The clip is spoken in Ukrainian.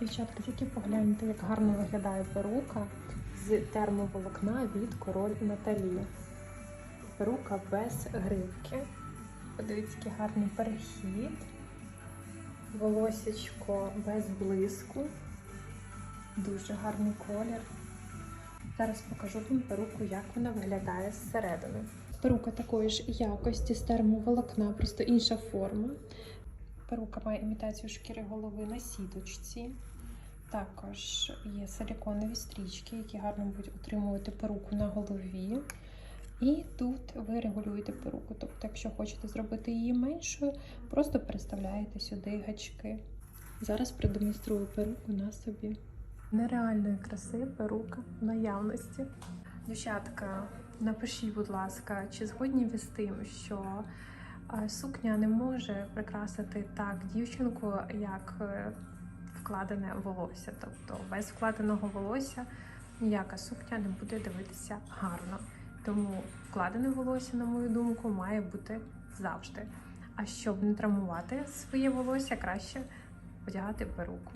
Дівчатка, тільки погляньте, як гарно виглядає перука з термоволокна від король Наталі. Перука без гривки. Подивіться, який гарний перехід. Волосечко без блиску. Дуже гарний колір. Зараз покажу вам перуку, як вона виглядає зсередини. Перука такої ж якості з термоволокна, просто інша форма. Перука має імітацію шкіри голови на сіточці. Також є силіконові стрічки, які гарно будуть утримувати перуку на голові. І тут ви регулюєте перуку. Тобто, якщо хочете зробити її меншою, просто переставляєте сюди гачки. Зараз продемонструю перуку на собі. Нереальної краси перука наявності. Дівчатка, напишіть, будь ласка, чи згодні ви з тим, що сукня не може прикрасити так дівчинку, як е, вкладене волосся. Тобто без вкладеного волосся ніяка сукня не буде дивитися гарно. Тому вкладене волосся, на мою думку, має бути завжди. А щоб не травмувати своє волосся, краще одягати перуку.